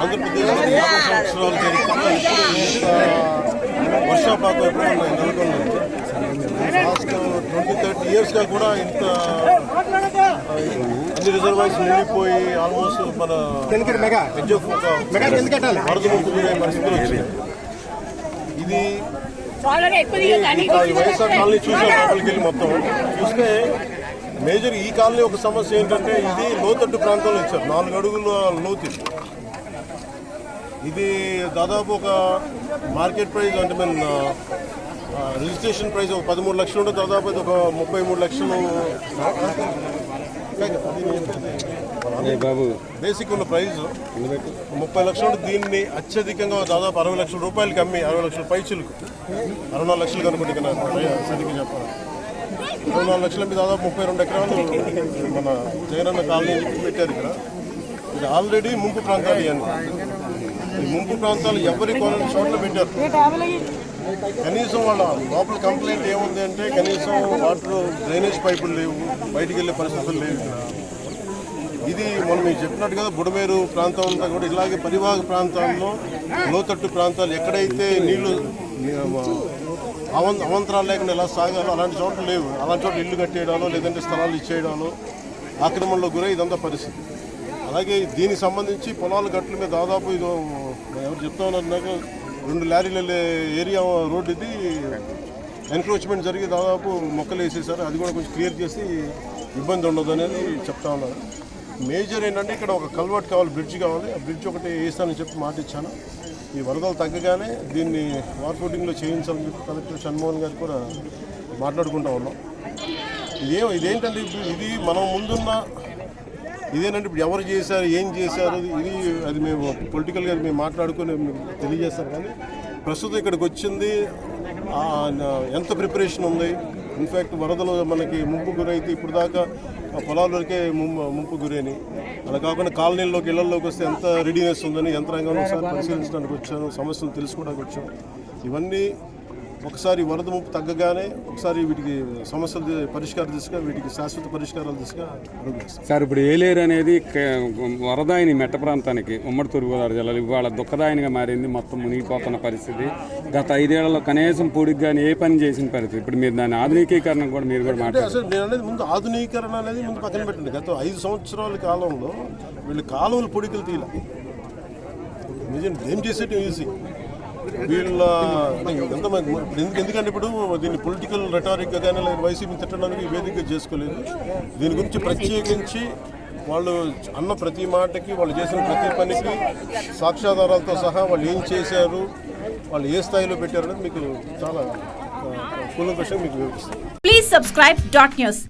ఆంధ్రప్రదేశ్లో యాభై సంవత్సరాల వర్షాపాతం ఎప్పుడు నెలకొంది లాస్ట్ ట్వంటీ థర్టీ ఇయర్స్గా కూడా ఇంత అన్ని రిజర్వాయర్స్ నిండిపోయి ఆల్మోస్ట్ మన వరద ముప్పు గురే పరిస్థితులు వచ్చింది ఇది వైఎస్ఆర్ కాలనీ చూసాం లోపలికి వెళ్ళి మొత్తం. చూస్తే మేజర్ ఈ కాలనీ ఒక సమస్య ఏంటంటే ఇది లోతట్టు ప్రాంతంలో ఇచ్చారు. నాలుగు అడుగుల లోతు ఇది. దాదాపు ఒక మార్కెట్ ప్రైస్ అంటే మన రిజిస్ట్రేషన్ ప్రైస్ ఒక పదమూడు లక్షలు ఉంటే దాదాపు ఇది ఒక ముప్పై మూడు లక్షలు. బాబు? బేసిక్ ఉన్న ప్రైస్ ముప్పై లక్షలు ఉంటే దీన్ని అత్యధికంగా దాదాపు అరవై లక్షల రూపాయలకి అమ్మి అరవై లక్షల పైచులకు. అరవై నాలుగు లక్షలు కనుకుంటే ఇక్కడ సరిగ్గా చెప్పాలి. అరవై నాలుగు లక్షల మీద దాదాపు ముప్పై రెండు ఎకరాలు మన జగనన్న కాలనీ పెట్టారు ఇక్కడ. ఇది ఆల్రెడీ ముంపు ప్రాంతాలు ఇవన్నీ. ముంపు ప్రాంతాలు ఎవరి కొన్ని చోట్ల పెట్టారు. కనీసం వాళ్ళ లోపల కంప్లైంట్ ఏముంది అంటే కనీసం వాటర్ డ్రైనేజ్ పైపులు లేవు బయటికి వెళ్ళే పరిస్థితులు లేవు ఇది మనం మీకు చెప్పినట్టు కదా బుడమేరు ప్రాంతం అంతా కూడా ఇలాగే పరివాహక ప్రాంతాల్లో లోతట్టు ప్రాంతాలు ఎక్కడైతే నీళ్ళు అవం అవంతరాలు లేకుండా ఎలా సాగాలో అలాంటి చోట్ల లేవు. అలాంటి చోట్ల ఇల్లు కట్టేయడాలో లేదంటే స్థలాలు ఇచ్చేయడాలో ఆక్రమణలో గురై ఇదంతా పరిస్థితి. అలాగే దీనికి సంబంధించి పొలాల గట్ల మీద దాదాపు ఇదో ఎవరు చెప్తా ఉన్నారు నాకు రెండు లారీలు వెళ్ళే ఏరియా రోడ్డు ఇది. ఎన్క్రోచ్మెంట్ జరిగి దాదాపు మొక్కలు వేసేసారు. అది కూడా కొంచెం క్లియర్ చేసి ఇబ్బంది ఉండదు అనేది చెప్తా ఉన్నారు. మేజర్ ఏంటంటే ఇక్కడ ఒక కల్వర్ట్ కావాలి బ్రిడ్జ్ కావాలి. ఆ బ్రిడ్జ్ ఒకటి వేస్తానని చెప్పి మాట ఇచ్చాను. ఈ వరదలు తగ్గగానే దీన్ని వార్ఫుటింగ్లో చేయించాలని చెప్పి కలెక్టర్ షణ్మోహన్ గారు కూడా మాట్లాడుకుంటా ఉన్నాం. ఇదే ఇదేంటంటే ఇప్పుడు ఇది మనం ముందున్న ఇదేనంటే ఇప్పుడు ఎవరు చేశారు ఏం చేశారు ఇది అది మేము పొలిటికల్గా మేము మాట్లాడుకొని మేము తెలియజేస్తాం కానీ ప్రస్తుతం ఇక్కడికి వచ్చింది ఎంత ప్రిపరేషన్ ఉంది ఇన్ఫ్యాక్ట్ వరదలు మనకి ముంపు గురైతే ఇప్పుడు దాకా ఆ పొలాల్లోకే ముంపు ముంపు గురైనాయి. అలా కాకుండా కాలనీల్లోకి ఇళ్ళలోకి వస్తే ఎంత రెడీనెస్ ఉందని యంత్రాంగంలో ఒకసారి పరిశీలించడానికి వచ్చాను సమస్యలు తెలుసుకోవడానికి వచ్చాను. ఇవన్నీ ఒకసారి వరద ముప్పు తగ్గగానే ఒకసారి వీటికి సమస్యలు పరిష్కార దిశగా వీటికి శాశ్వత పరిష్కారాల దిశగా సార్ ఇప్పుడు ఏలేరు అనేది వరదాయిని మెట్ట ప్రాంతానికి ఉమ్మడి తూర్పుగోదావరి జిల్లాలో ఇవాళ దుఃఖదాయనిగా మారింది మొత్తం మునిగిపోతున్న పరిస్థితి. గత ఐదేళ్ళలో కనీసం పొడికి కానీ ఏ పని చేసిన పరిస్థితి. ఇప్పుడు మీరు దాని ఆధునికీకరణ కూడా మీరు కూడా మాట్లాడారు. నేను అనేది ముందు ఆధునీకరణ అనేది ముందు పక్కన పెట్టండి. గత ఐదు సంవత్సరాల కాలంలో వీళ్ళు కాలువలు పొడికలు తీయాల. నిజం ఏం చేసేటి ఈజీ వీళ్ళ ఎంతమంది ఎందుకు- ఎందుకంటే ఇప్పుడు దీన్ని పొలిటికల్ రెటారిక్ కానీ లేదా వైసీపీ తిట్టడానికి వేదిక చేసుకోలేదు. దీని గురించి ప్రత్యేకించి వాళ్ళు అన్న ప్రతి మాటకి వాళ్ళు చేసిన ప్రతి పనికి సాక్ష్యాధారాలతో సహా వాళ్ళు ఏం చేశారు వాళ్ళు ఏ స్థాయిలో పెట్టారు అనేది మీకు చాలా కూలంకషంగా మీకు వివరిస్తారు ప్లీజ్ సబ్స్క్రైబ్ డాట్ న్యూస్